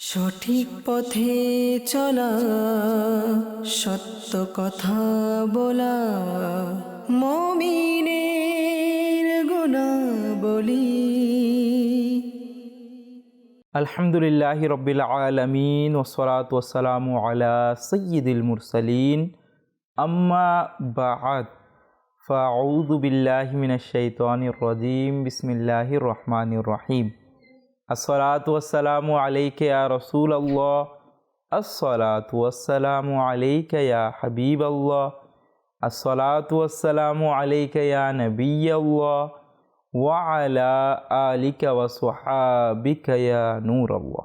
সঠিক পথে চলা, সত্য কথা বলা, মমিনের গুণা বলি আলহামদুলিল্লাহ রবিল আলমিন ওসলাত ওসালাম আলা সৈয়দুল মুরসালিন। আম্মা বাআদ ফাউযু বিল্লাহি মিনাশ শাইতানির রাজিম, বিসমিল্লাহির রহমানির রহিম। আসসালাতু ওয়াসসালামু আলাইকা ইয়া রাসূলাল্লাহ। আসসালাতু ওয়াসসালামু আলাইকা ইয়া হাবিবাল্লাহ। আসসালাতু ওয়াসসালামু আলাইকা ইয়া নাবিয়াল্লাহ। ওয়া আলা আলিকা ওয়া সুহাবিকা ইয়া নূরাল্লাহ।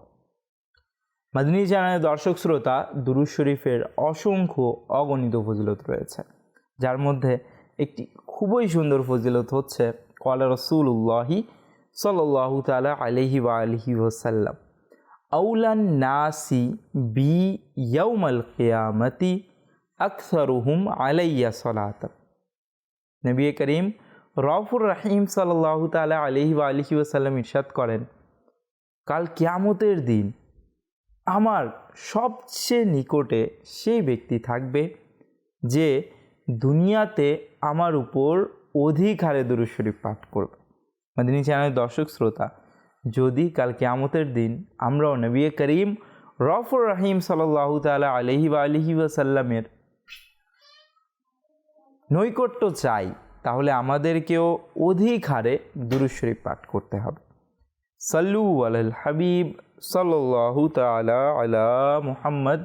মাদিনী চ্যানেলের দর্শক শ্রোতা দুরুজ শরীফের অসংখ্য অগণিত ফজিলত রয়েছে, যার মধ্যে একটি খুবই সুন্দর ফজিলত হচ্ছে কলা রসুল্লাহি সাল্লাহ তালা আলহি বা আলহি ওসাল্লাম আউলান নাসি বি ইয়ৌমাল কেয়ামতি আকসরুহুম আলাইয়া সলাত নবী করিম রফুর রাহিম সাল্লাহ তালা আলহি বা আলহি ওসাল্লাম ইরশাদ করেন, কাল কিয়ামতের দিন আমার সবচেয়ে নিকটে সেই ব্যক্তি থাকবে যে দুনিয়াতে আমার উপর অধিক হারে দুরুদ শরীফ পাঠ করবে। মাদিনী চ্যানেলের দর্শক শ্রোতা। যদি কাল কেয়ামতের দিন আমরাও নবী করিম রফুর রাহিম সাল্লাহ তালা আলহি বা আলহি ওয়াসাল্লামের নৈকট্য চাই, তাহলে আমাদেরকেও অধিক হারে দুরুদ শরীফ পাঠ করতে হবে। সাল্লু আল হাবিব সাল্লাহু তালা আলা মুহাম্মদ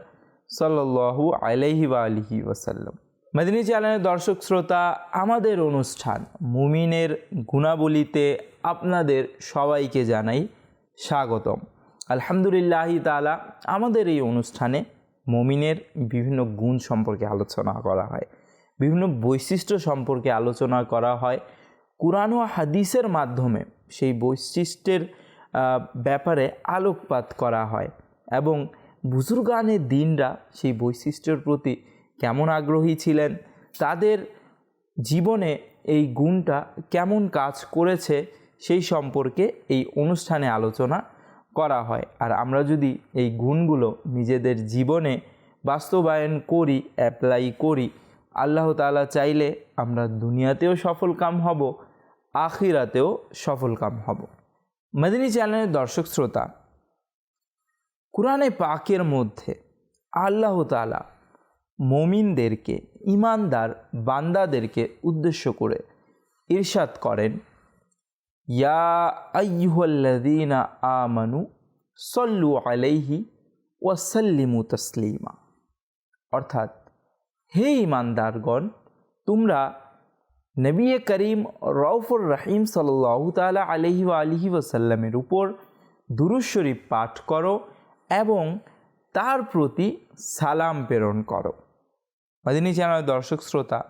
সাল্লাহু আলাইহি বা আলহি ওয়াসাল্লাম। মেদিনী চ্যানেলের দর্শক শ্রোতা, আমাদের অনুষ্ঠান মুমিনের গুণাবলিতে আপনাদের সবাইকে জানাই স্বাগতম। আলহামদুলিল্লাহি তালা আমাদের এই অনুষ্ঠানে মুমিনের বিভিন্ন গুণ সম্পর্কে আলোচনা করা হয়, বিভিন্ন বৈশিষ্ট্য সম্পর্কে আলোচনা করা হয়। কোরআন ও হাদিসের মাধ্যমে সেই বৈশিষ্ট্যের ব্যাপারে আলোকপাত করা হয় এবং বুজুর্গানের দিনরা সেই বৈশিষ্ট্যের প্রতি কেমন আগ্রহী ছিলেন, তাদের জীবনে এই গুণটা কেমন কাজ করেছে সেই সম্পর্কে এই অনুষ্ঠানে আলোচনা করা হয়। আর আমরা যদি এই গুণগুলো নিজেদের জীবনে বাস্তবায়ন করি অ্যাপ্লাই করি, আল্লাহ তাআলা চাইলে আমরা দুনিয়াতেও সফল কাম হব, আখিরাতেও সফল কাম হব। মেদিনী চ্যানেলের দর্শক শ্রোতা, কোরআনে পাকের মধ্যে আল্লাহ তাআলা মমিনদেরকে, ইমানদার বান্দাদেরকে উদ্দেশ্য করে ইরশাদ করেন, ইয়া আইয়ুহাল্লাযীনা আমানু সল্লু আলাইহি ওয়াসাল্লিমু তসলিমা। অর্থাৎ, হে ইমানদারগণ, তোমরা নবী করিম রৌফুর রহিম সাল্লাহ তালা আলহি আলহি ওসাল্লামের উপর দুরুজ শরীফ পাঠ করো এবং তার প্রতি সালাম প্রেরণ করো। মাদিনী চ্যানেল দর্শক শ্রোতা,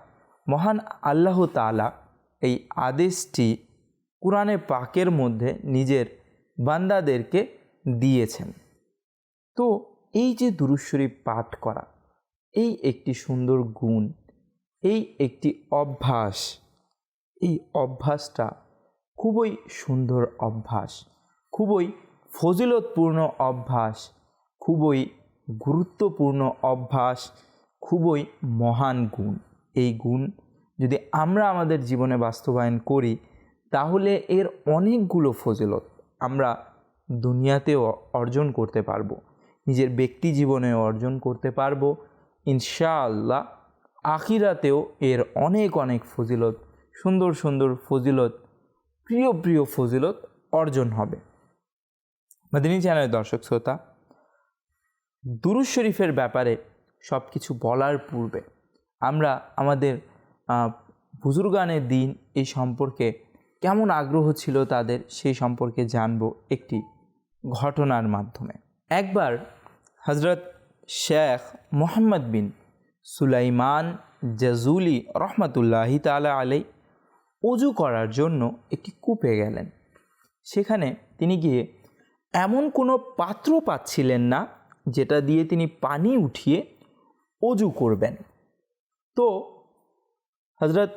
মহান আল্লাহ তালা এই আদেশটি কোরআনে পাকের মধ্যে নিজের বান্দাদেরকে দিয়েছেন। তো এই যে দুরুজ শরীফ পাঠ করা, এই একটি সুন্দর গুণ, এই একটি অভ্যাস, এই অভ্যাসটা খুবই সুন্দর অভ্যাস, খুবই ফজিলতপূর্ণ অভ্যাস, খুবই গুরুত্বপূর্ণ অভ্যাস খুবই মহান গুণ। এই গুণ যদি আমরা আমাদের জীবনে বাস্তবায়ন করি, তাহলে এর অনেকগুলো ফজিলত আমরা দুনিয়াতেও অর্জন করতে পারব, নিজের ব্যক্তি জীবনে অর্জন করতে পারব, ইনশাআল্লাহ আখিরাতেও এর অনেক অনেক ফজিলত, সুন্দর সুন্দর ফজিলত, প্রিয় প্রিয় ফজিলত অর্জন হবে। মাদিনী চ্যানেলের দর্শক শ্রোতা, দুরুজ শরীফের ব্যাপারে সব কিছু বলার পূর্বে আমরা আমাদের বুজুর্গানের দিন এই সম্পর্কে কেমন আগ্রহ ছিল তাদের সেই সম্পর্কে জানব একটি ঘটনার মাধ্যমে। একবার হজরত শেখ মোহাম্মদ বিন সুলাইমান জাজুলি রহমতুল্লাহি তালা আলাই অজু করার জন্য একটি কূপে গেলেন। সেখানে তিনি গিয়ে এমন কোনো পাত্র পাচ্ছিলেন না যেটা দিয়ে তিনি পানি উঠিয়ে অজু করবেন। তো হজরত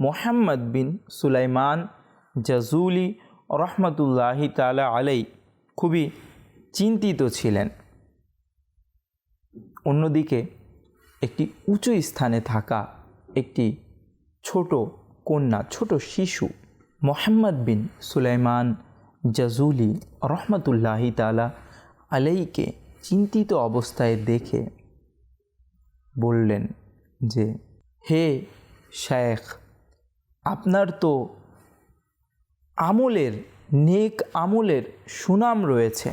মোহাম্মদ বিন সুলাইমান জাজুলি রহমতুল্লাহি তালা আলাই খুবই চিন্তিত ছিলেন। অন্যদিকে একটি উঁচু স্থানে থাকা একটি ছোট কন্যা, ছোট শিশু মোহাম্মদ বিন সুলাইমান জাজুলি রহমতুল্লাহি তালা আলাইকে চিন্তিত অবস্থায় দেখে বললেন যে, হে শেখ আপনার তো আমলের, নেক আমলের সুনাম রয়েছে।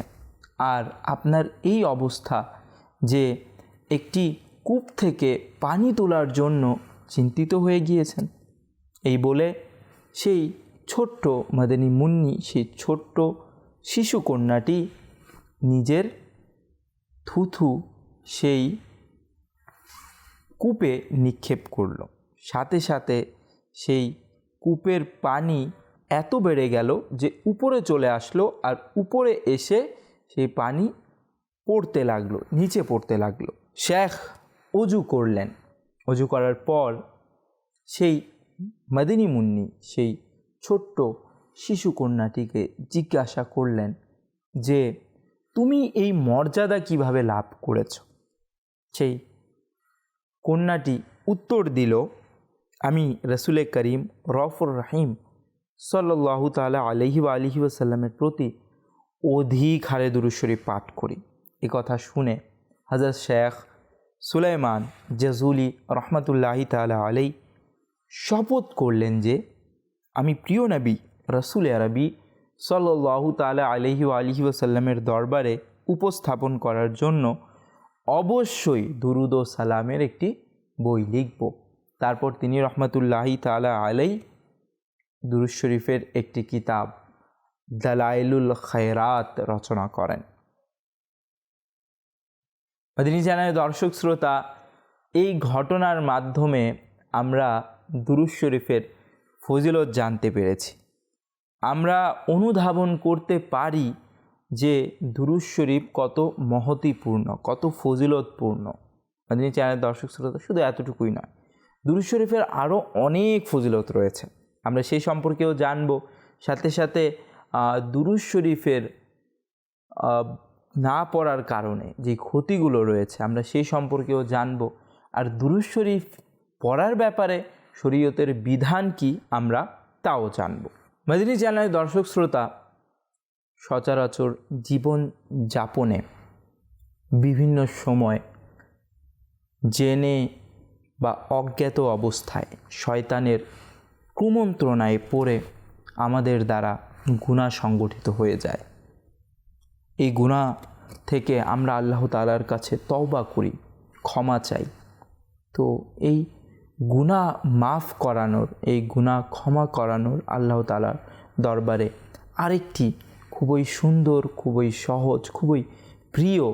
আর আপনার এই অবস্থা যে একটি কূপ থেকে পানি তোলার জন্য চিন্তিত হয়ে গিয়েছেন। এই বলে সেই ছোট্ট মাদানী মুন্নি, সেই ছোট্ট শিশু কন্যাটি নিজের থুথু সেই কূপে নিক্ষেপ করল। সাথে সাথে সেই কূপের পানি এত বেড়ে গেল যে উপরে চলে আসলো আর উপরে এসে সেই পানি পড়তে লাগল, নিচে পড়তে লাগল। শেখ অজু করলেন। অজু করার পর সেই মদিনী মুন্নি, সেই ছোট্ট শিশু কন্যাটিকে জিজ্ঞাসা করলেন যে, তুমি এই মর্যাদা কীভাবে লাভ করেছ? সেই কন্যাটি উত্তর দিল, আমি রসুলে করিম রফুর রাহিম সাল্লাহু তালা আলহি আলহি ওসাল্লামের প্রতি অধিক হারে দুরুশ্বরী পাঠ করি। এ কথা শুনে হজরত শেখ সুলাইমান জাজুলি রহমতুল্লাহি তালা আলাই শপথ করলেন যে, আমি প্রিয় নবী, রসুল আরবি সাল্লাহু তালা আলহি আলহি ওসাল্লামের দরবারে উপস্থাপন করার জন্য অবশ্যই দুরুদ ও সালামের একটি বই লিখব। তারপর তিনি রহমতুল্লাহি তালা আলাই দুরুজ শরীফের একটি কিতাব, দালাইলুল খয়রাত, রচনা করেন। মদিনী চ্যানেলের দর্শক শ্রোতা, এই ঘটনার মাধ্যমে আমরা দুরুজ শরীফের ফজিলত জানতে পেরেছি। আমরা অনুধাবন করতে পারি যে দুরুজ শরীফ কত মহতিপূর্ণ, কত ফজিলতপূর্ণ। মাদিনী চ্যানেলের দর্শক শ্রোতা, শুধু এতটুকুই নয়। দুরুজ শরীফের আরও অনেক ফজিলত রয়েছে। আমরা সেই সম্পর্কেও জানব। সাথে সাথে দুরুজ শরীফের না পড়ার কারণে যে ক্ষতিগুলো রয়েছে, আমরা সেই সম্পর্কেও জানব। আর দুরুজ শরীফ পড়ার ব্যাপারে শরীয়তের বিধান কি, আমরা তাও জানব। মেদিনী চ্যানেলের দর্শক শ্রোতা সচরাচর জীবন যাপনে বিভিন্ন সময় জেনে বা অজ্ঞাত অবস্থায় শয়তানের কুমন্ত্রণায় পড়ে আমাদের দ্বারা গুণা সংগঠিত হয়ে যায়। এই গুণা থেকে আমরা আল্লাহ তালার কাছে তওবা করি, ক্ষমা চাই। তো এই গুণা মাফ করানোর, এই গুণা ক্ষমা করানোর আল্লাহ তালার দরবারে আরেকটি খুবই সুন্দর, খুবই সহজ, খুবই প্রিয়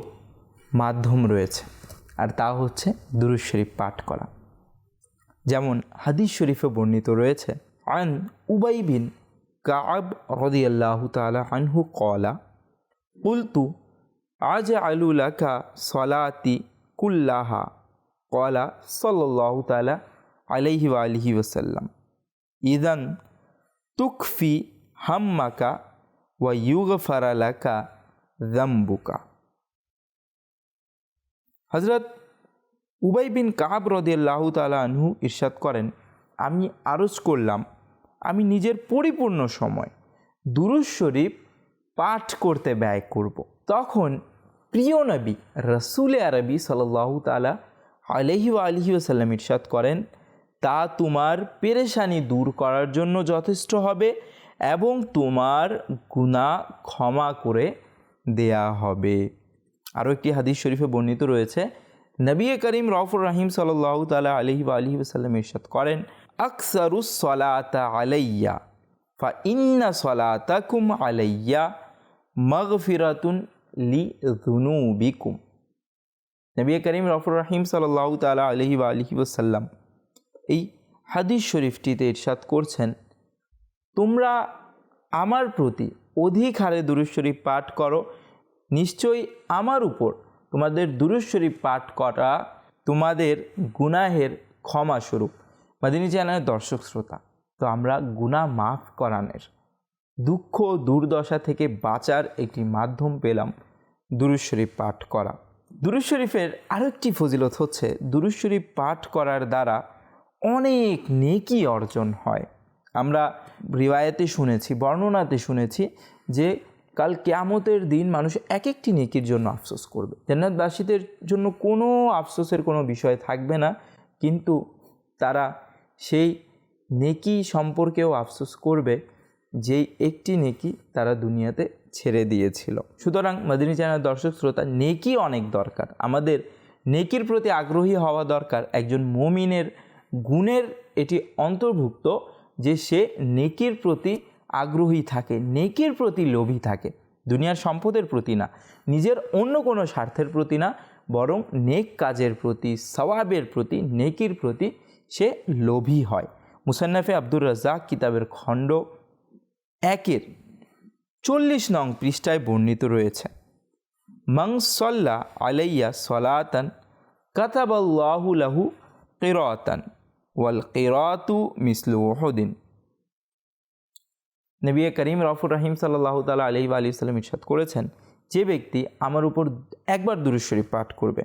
মাধ্যম রয়েছে। আর তা হচ্ছে দুরুজ শরীফ পাঠ করা। যেমন হাদিস শরীফে বর্ণিত রয়েছে, আন উবাই বিন কাব রদিয়াল্লাহ তালা আনহু কলা কুলতু আজ আলুলাকা সলাতি কুল্লাহা কলা সাল্লাহ তালা আলাইহি আলহি ওসাল্লাম ইদান তুকফি হাম্মাকা ওয়া ইউগফারালাকা জাম্বুকা হজরত উবাই বিন কাব রদিয়াল্লাহ তালা আনহু ইরশাদ করেন, আমি আরজ করলাম, আমি নিজের পরিপূর্ণ সময় দুরুজ শরীফ পাঠ করতে ব্যয় করব। তখন প্রিয় নবী রসুল আরবি সাল্লাহ তালা আলহি আলহি আসাল্লাম ইরশাদ করেন, তা তোমার পেরেশানি দূর করার জন্য যথেষ্ট হবে এবং তোমার গুণা ক্ষমা করে দেয়া হবে। আরও একটি হাদিস শরীফে বর্ণিত রয়েছে, নবী করিম রফুর রাহিম সাল্লাহ তালা আলহি বা আলহি সাল্লাম ইরশাদ করেন আকসারুস সলাতা আলাইয়া ফা ইন্না সলাতাকুম আলাইয়া, মগফিরাতুন লি বিকুম নবী করিম রফুর রাহিম সাল্লাহ তালা আলহি বা আলহি ওসাল্লাম এই হাদিস শরীফটিতে ইরশাদ করছেন তোমরা আমার প্রতি অধিক হারে দুরুজ শরীফ পাঠ করো। নিশ্চয়ই আমার উপর তোমাদের দুরুজ শরীফ পাঠ করা তোমাদের গুনাহের ক্ষমা স্বরূপ। মাদিনী চ্যানেলের দর্শক শ্রোতা, তো আমরা গুণা মাফ করানের, দুঃখ দুর্দশা থেকে বাঁচার একটি মাধ্যম পেলাম দুরুজ শরীফ পাঠ করা। দুরুজ আরেকটি ফজিলত হচ্ছে দুরুজ পাঠ করার দ্বারা অনেক নেকি অর্জন হয়। আমরা রিওয়ায়তে শুনেছি, বর্ণনাতে শুনেছি যে কাল কেয়ামতের দিন মানুষ এক একটি নেকির জন্য আফসোস করবে। জান্নাতবাসীদের জন্য কোনো আফসোসের কোনো বিষয় থাকবে না, কিন্তু তারা সেই নেকি সম্পর্কেও আফসোস করবে যেই একটি নেকি তারা দুনিয়াতে ছেড়ে দিয়েছিল। সুতরাং মাদিনী চ্যানেল দর্শক শ্রোতা, নেকি অনেক দরকার। আমাদের নেকির প্রতি আগ্রহী হওয়া দরকার। একজন মমিনের গুণের এটি অন্তর্ভুক্ত যে সে নেকির প্রতি আগ্রহী থাকে, নেকির প্রতি লোভী থাকে। দুনিয়ার সম্পদের প্রতি না, নিজের অন্য কোনো স্বার্থের প্রতি না, বরং নেক কাজের প্রতি, সওয়াবের প্রতি, নেকির প্রতি সে লোভী হয়। মুসান্নাফে আব্দুর রাজ্জাক কিতাবের খণ্ড একের চল্লিশ নং পৃষ্ঠায় বর্ণিত রয়েছে মংসল্লা আলাইয়া সলাতান কাতাবাল্লাহু লাহু কিরাতান। ওয়াল কিরাতু মিসলু ওহদিন নবী করিম রফুর রহিম সাল্লাহ তালা আলি আলি সাল্লাম ইরশাদ করেছেন, যে ব্যক্তি আমার উপর একবার দুরুদ শরীফ পাঠ করবে,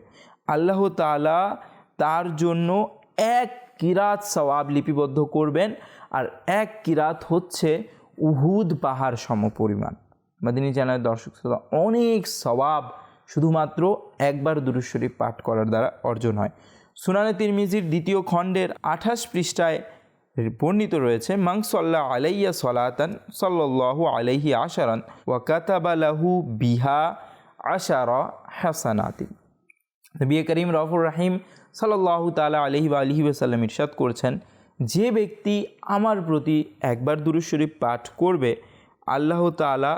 আল্লাহ তালা তার জন্য এক কিরাত সওয়াব লিপিবদ্ধ করবেন আর এক কিরাত হচ্ছে উহুদ পাহাড় সমপরিমাণ। মাদিনী চ্যানেলের দর্শক শ্রোতা, অনেক সওয়াব শুধুমাত্র একবার দুরুদ শরীফ পাঠ করার দ্বারা অর্জন হয়। সুনানে তিরমিজির দ্বিতীয় খণ্ডের আঠাশ পৃষ্ঠায় বর্ণিত রয়েছে মাংসল্লা আলাইয়া সলাতান সাল্লাহ আলাইহি আশারান ওয়া কাতাবালাহু বিহা আশারা হাসানাতি নবী করিম রফুর রাহিম সাল্লাহ তালা আলহি বা আলহি ওসাল্লাম ইরশাদ করছেন, যে ব্যক্তি আমার প্রতি একবার দুরুদ শরীফ পাঠ করবে, আল্লাহ তালা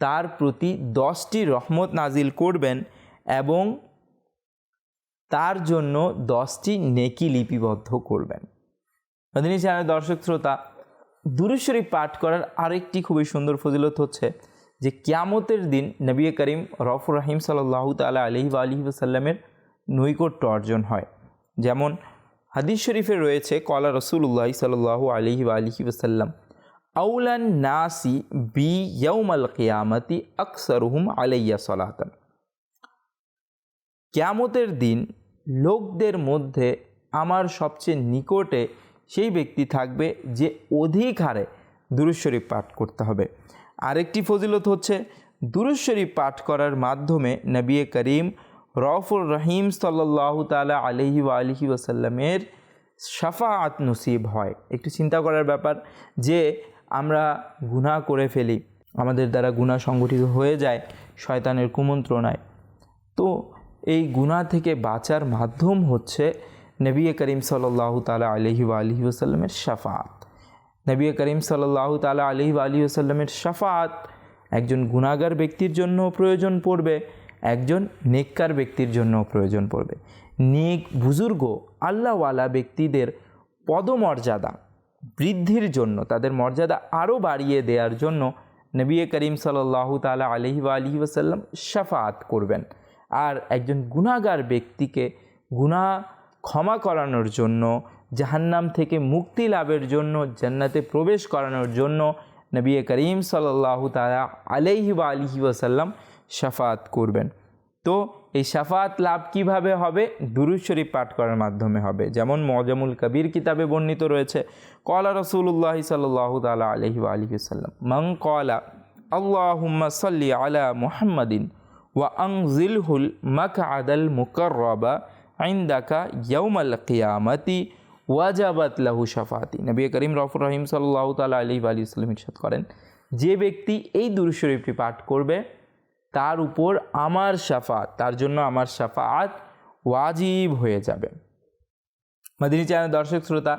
তার প্রতি দশটি রহমত নাজিল করবেন এবং তার জন্য দশটি নেকি লিপিবদ্ধ করবেন। মদিনী চ্যানেল দর্শক শ্রোতা দুরুদ শরীফ পাঠ করার আরেকটি খুবই সুন্দর ফজিলত হচ্ছে যে কিয়ামতের দিন নবী করিম রফুর রাহিম সাল্লাহ তালা আলহি আলহি ওসাল্লামের নৈকট্য অর্জন হয়। যেমন হাদিস শরীফে রয়েছে কলা রসুল্লাহ সাল্লাহ আলহি আলহি ওসাল্লাম আউলান নাসি বি ইয়ৌমাল কিয়ামতি আকসরুহুম আলাইয়া সলাতন। কিয়ামতের দিন লোকদের মধ্যে আমার সবচেয়ে নিকটে সেই ব্যক্তি থাকবে যে অধিক হারে দুরুদ শরীফ পাঠ করতে হবে। আরেকটি ফজিলত হচ্ছে, দুরুদ শরীফ পাঠ করার মাধ্যমে নবিয়ে করিম রফুর রহিম সাল্লাহ তালা আলহি আলহি ওসাল্লামের সাফাআত নসিব হয়। একটু চিন্তা করার ব্যাপার যে, আমরা গুনাহ করে ফেলি, আমাদের দ্বারা গুনাহ সংগঠিত হয়ে যায়, শয়তানের কুমন্ত্রণায়। তো এই গুনাহ থেকে বাঁচার মাধ্যম হচ্ছে নবী করিম সাল্লাহ তালা আলহি আলহি ওসাল্লামের সাফাত নবী করিম সাল্লাহ তালা আলহি আলী আসাল্লামের সাফাত একজন গুণাগার ব্যক্তির জন্য প্রয়োজন পড়বে, একজন নেককার ব্যক্তির জন্য প্রয়োজন পড়বে। নেক বুজুর্গ আল্লাহওয়ালা ব্যক্তিদের পদমর্যাদা বৃদ্ধির জন্য, তাদের মর্যাদা আরও বাড়িয়ে দেওয়ার জন্য নবী করিম সাল্লাহ তালা আলহি আলহি ওসাল্লাম সাফাত করবেন। আর একজন গুণাগার ব্যক্তিকে গুণা ক্ষমা করানোর জন্য, জাহান্নাম থেকে মুক্তি লাভের জন্য, জান্নাতে প্রবেশ করানোর জন্য নবী করিম সাল্লাহ তালা আলহি বা আলহি ওসাল্লাম সাফাত করবেন। তো এই সাফাত লাভ কীভাবে হবে? দুরুদ শরীফ পাঠ করার মাধ্যমে হবে। যেমন মজামুল কবির কিতাবে বর্ণিত রয়েছে, কলা রসুল্লাহ সাল্লাহ তালা আলহি আলহি সাল্লাম মং কলা, আল্লাহুম্মা সাল্লি আলা মুহাম্মাদিন। মাক আদাল মুকরবা আইন্দাকা ইয়ৌমাল কিয়ামতি ওয়াজাবাত লাহু শাফাতি নবী করিম রফুর রহিম সাল্লাহ তালা আলী আলী ইসলাম ইরশাদ করেন, যে ব্যক্তি এই দুরু শরীফটি পাঠ করবে, তার উপর আমার শাফাত তার জন্য আমার শাফাত ওয়াজিব হয়ে যাবে। মাদিনী চ্যানেল দর্শক শ্রোতা,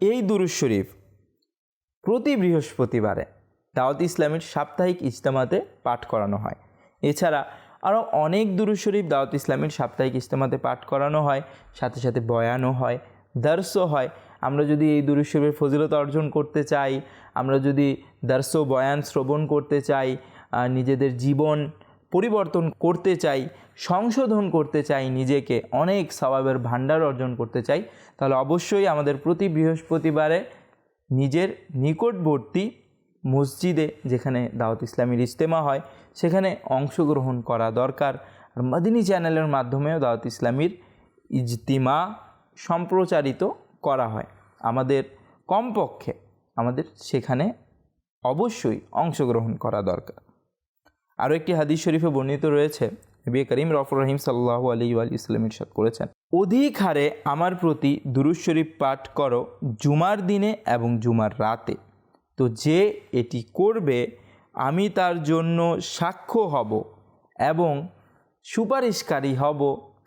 এই দুরু শরীফ প্রতি বৃহস্পতিবারে দাওয়াত ইসলামের সাপ্তাহিক ইজতেমাতে পাঠ করানো হয়। এছাড়া আরও অনেক দুরু শরীফ দাওয়াত ইসলামের সাপ্তাহিক ইজতেমাতে পাঠ করানো হয়, সাথে সাথে বয়ানও হয়, দার্সও হয়। আমরা যদি এই দুরু শরীফের ফজিলত অর্জন করতে চাই, আমরা যদি দার্স বয়ান শ্রবণ করতে চাই নিজেদের জীবন পরিবর্তন করতে চাই, সংশোধন করতে চাই, নিজেকে অনেক স্বভাবের ভাণ্ডার অর্জন করতে চাই, তাহলে অবশ্যই আমাদের প্রতি বৃহস্পতিবারে নিজের নিকটবর্তী মসজিদে, যেখানে দাওয়াত ইসলামীর ইজতেমা হয়, সেখানে অংশগ্রহণ করা দরকার। আর মাদিনী চ্যানেলের মাধ্যমেও দাওয়াত ইসলামীর ইজতিমা সম্প্রচারিত করা হয়। আমাদের কমপক্ষে আমাদের সেখানে অবশ্যই অংশগ্রহণ করা দরকার। আরও একটি হাদিস শরীফে বর্ণিত রয়েছে, নবী করিম রফর রহিম সাল্লাহ আলী আলী ইসলাম ইরশাদ করেছেন, অধিক হারে আমার প্রতি দুরুজ শরীফ পাঠ করো জুমার দিনে এবং জুমার রাতে। তো যে এটি করবে, আমি তার জন্য সাক্ষ্য হব এবং সুপারিশকারী হব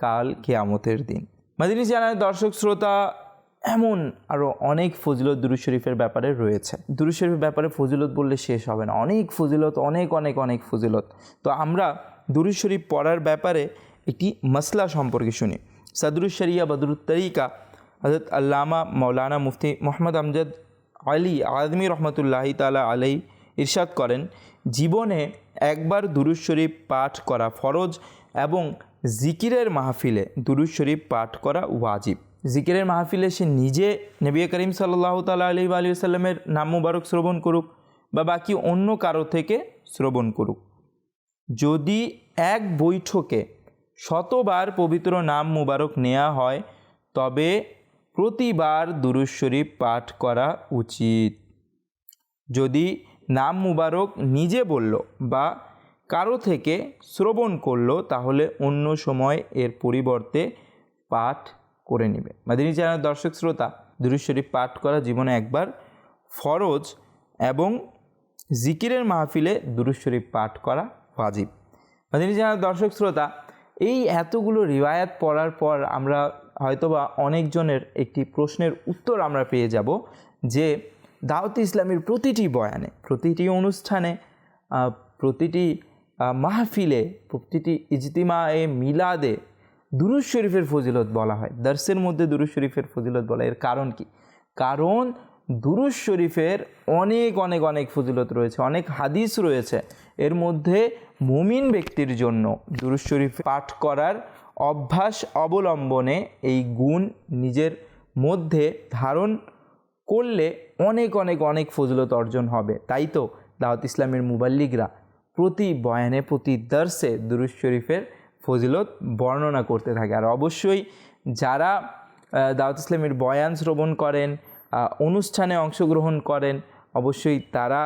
কাল কেয়ামতের দিন। মাদিনী চ্যানেলের দর্শক শ্রোতা, এমন আরও অনেক ফজিলত দুরুজ শরীফের ব্যাপারে রয়েছে। দুরু শরীফের ব্যাপারে ফজিলত বললে শেষ হবে না। অনেক ফজিলত, অনেক অনেক অনেক ফজিলত। তো আমরা দুরুজ শরীফ পড়ার ব্যাপারে একটি মশলা সম্পর্কে শুনি। সাদরুজ শরিয়া বদরুত তরিকা হজরত আল্লামা মৌলানা মুফতি মোহাম্মদ আমজাদ আলী আদমি রহমতুল্লাহি তালা আলাই ইরশাদ করেন, জীবনে একবার দুরুজ শরীফ পাঠ করা ফরজ এবং জিকিরের মাহফিলে দুরুজ শরীফ পাঠ করা ওয়াজিব। জিকিরের মাহফিলে সে নিজে নবী করিম সাল্লাহ তালা আলি আলী সাল্লামের নাম মুবারক শ্রবণ করুক বা বাকি অন্য কারও থেকে শ্রবণ করুক। যদি এক বৈঠকে শতবার পবিত্র নাম মুবারক নেওয়া হয়, তবে প্রতিবার দুরুজ শরীফ পাঠ করা উচিত। যদি নাম মুবারক নিজে বলল বা কারও থেকে শ্রবণ করল, তাহলে অন্য সময় এর পরিবর্তে পাঠ করে নেবে। মাদিনী চ্যানেল দর্শক শ্রোতা দুরুজ শরীফ পাঠ করা জীবনে একবার ফরজ এবং জিকিরের মাহফিলে দুরুজ শরীফ পাঠ করা ওয়াজিব। মাদিনী চ্যানেল দর্শক শ্রোতা, এই এতগুলো রিওয়ায়াত পড়ার পর আমরা হয়তোবা অনেকজনের একটি প্রশ্নের উত্তর আমরা পেয়ে যাব যে দাওয়াত ইসলামের প্রতিটি বয়ানে, প্রতিটি অনুষ্ঠানে প্রতিটি মাহফিলে, প্রতিটি ইজতিমায়ে মিলাদে দুরুজ শরীফের ফজিলত বলা হয়। দর্শের মধ্যে দুরুজ শরীফের ফজিলত বলা এর কারণ কি? কারণ দুরুজ শরীফের অনেক অনেক অনেক ফজিলত রয়েছে, অনেক হাদিস রয়েছে। এর মধ্যে মুমিন ব্যক্তির জন্য দুরুজ শরীফ পাঠ করার অভ্যাস অবলম্বনে এই গুণ নিজের মধ্যে ধারণ করলে অনেক অনেক অনেক ফজিলত অর্জন হবে। তাই তো দাওয়াত ইসলামের মুবাল্লিগরা প্রতি বয়ানে, প্রতি দর্শে দুরুজ শরীফের ফজিলত বর্ণনা করতে থাকে। আর অবশ্যই যারা দাওয়াত ইসলামের বয়ান শ্রবণ করেন অনুষ্ঠানে অংশগ্রহণ করেন, অবশ্যই তারা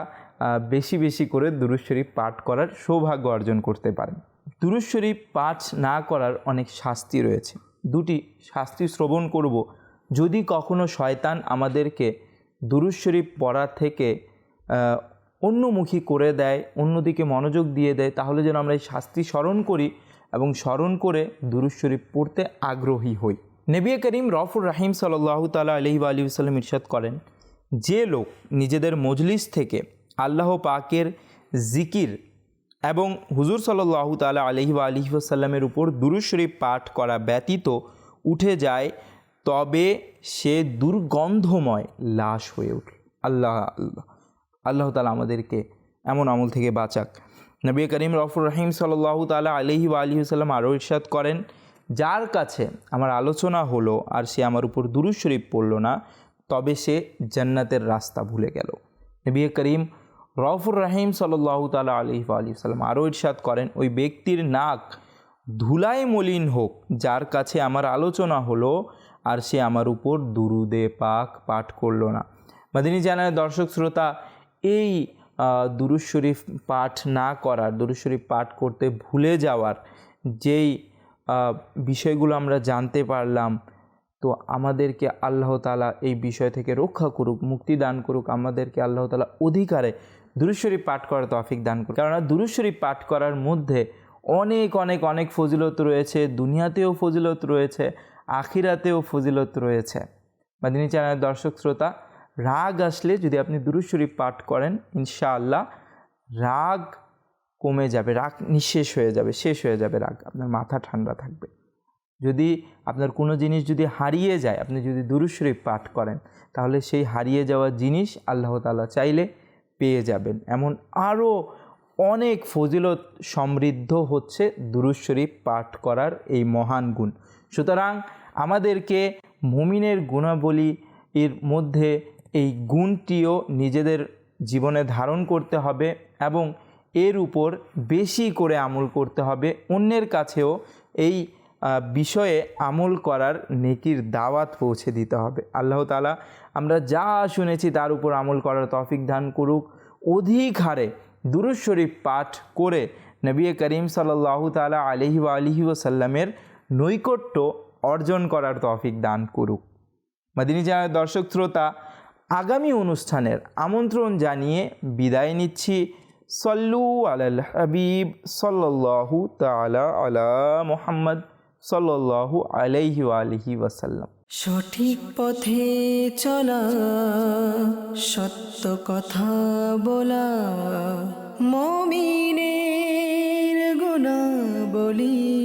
বেশি বেশি করে দুরুজ শরীফ পাঠ করার সৌভাগ্য অর্জন করতে পারেন। দুরুজ শরীফ পাঠ না করার অনেক শাস্তি রয়েছে। দুটি শাস্তি শ্রবণ করব। যদি কখনো শয়তান আমাদেরকে দুরুজ শরীফ পড়া থেকে অন্যমুখী করে দেয়, অন্যদিকে মনোযোগ দিয়ে দেয়, তাহলে যেন আমরা এই শাস্তি স্মরণ করি এবং স্মরণ করে দুরুজ শরীফ পড়তে আগ্রহী হই। নবী করিম রফুর রাহিম সাল্লাহ তালা আলহি আলী সাল্লাম ইরশাদ করেন, যে লোক নিজেদের মজলিস থেকে আল্লাহ পাকের জিকির এবং হুজুর সাল্লাহ তালা আলহি আলহি সাল্লামের উপর দুরুজ শরীফ পাঠ করা ব্যতীত উঠে যায়, তবে সে দুর্গন্ধময় লাশ হয়ে ওঠে। আল্লাহ আল্লাহ আল্লাহ তালা আমাদেরকে এমন আমল থেকে বাঁচাক। নবী করিম রফুর রহিম সাল্লাহ তালা আলহি আলী সাল্লাম আরও ইরশাদ করেন, যার কাছে আমার আলোচনা হলো আর সে আমার উপর দুরুজ শরীফ পড়ল না, তবে সে জান্নাতের রাস্তা ভুলে গেল। নবী করিম রফুর রাহিম সাল্লাহ তালা আলহি আলী সাল্লাম আরও ইরশাদ করেন ওই ব্যক্তির নাক ধুলায় মলিন হোক যার কাছে আমার আলোচনা হলো আর সে আমার উপর দুরুদে পাক পাঠ করল না। মাদিনী জানায় দর্শক শ্রোতা এই আহ, দুরুজ শরীফ পাঠ না করার দুরুজ শরীফ পাঠ করতে ভুলে যাওয়ার যেই বিষয়গুলো আমরা জানতে পারলাম তো আমাদেরকে আল্লাহ তালা এই বিষয় থেকে রক্ষা করুক মুক্তি দান করুক আমাদেরকে আল্লাহ তালা অধিকারে দুরুজ শরীফ পাঠ করার তফিক দান করুক কেননা দুরুজ শরীফ পাঠ করার মধ্যে অনেক অনেক অনেক ফজিলত রয়েছে, দুনিয়াতেও ফজিলত রয়েছে, আখিরাতেও ফজিলত রয়েছে। মাদিনী চ্যানেলের দর্শক শ্রোতা, রাগ আসলে যদি আপনি দুরুজ শরীফ পাঠ করেন, ইনশাআল্লাহ রাগ কমে যাবে, রাগ নিঃশেষ হয়ে যাবে, শেষ হয়ে যাবে রাগ। আপনার মাথা ঠান্ডা থাকবে। যদি আপনার কোনো জিনিস যদি হারিয়ে যায়, আপনি যদি দুরুজ শরীফ পাঠ করেন, তাহলে সেই হারিয়ে যাওয়া জিনিস আল্লাহ তাআলা চাইলে পেয়ে যাবেন। এমন আরও অনেক ফজিলত সমৃদ্ধ হচ্ছে দুরুজ শরীফ পাঠ করার এই মহান গুণ। সুতরাং আমাদেরকে মুমিনের গুণাবলী এর মধ্যে এই গুণটিও নিজেদের জীবনে ধারণ করতে হবে এবং এর উপর বেশি করে আমল করতে হবে। অন্যের কাছেও এই বিষয়ে আমল করার নেকির দাওয়াত পৌঁছে দিতে হবে। আল্লাহ তালা আমরা যা শুনেছি তার উপর আমল করার তফিক দান করুক। অধিক হারে দুরুজ শরীফ পাঠ করে নবী করিম সাল্লাহ তালা আলহি আলহি ওসাল্লামের নৈকট্য অর্জন করার তফিক দান করুক। মাদিনী চ্যানেলের দর্শক শ্রোতা, আগামী অনুষ্ঠানের আমন্ত্রণ জানিয়ে বিদায় নিচ্ছি। সল্লু আলাল হাবিব সল্লাহু তালা আলা মোহাম্মদ। সল্লাহু আলাইহি আলহি ওয়াসাল্লাম। সঠিক পথে চলা সত্য কথা বলা মমিনের গুণা বলি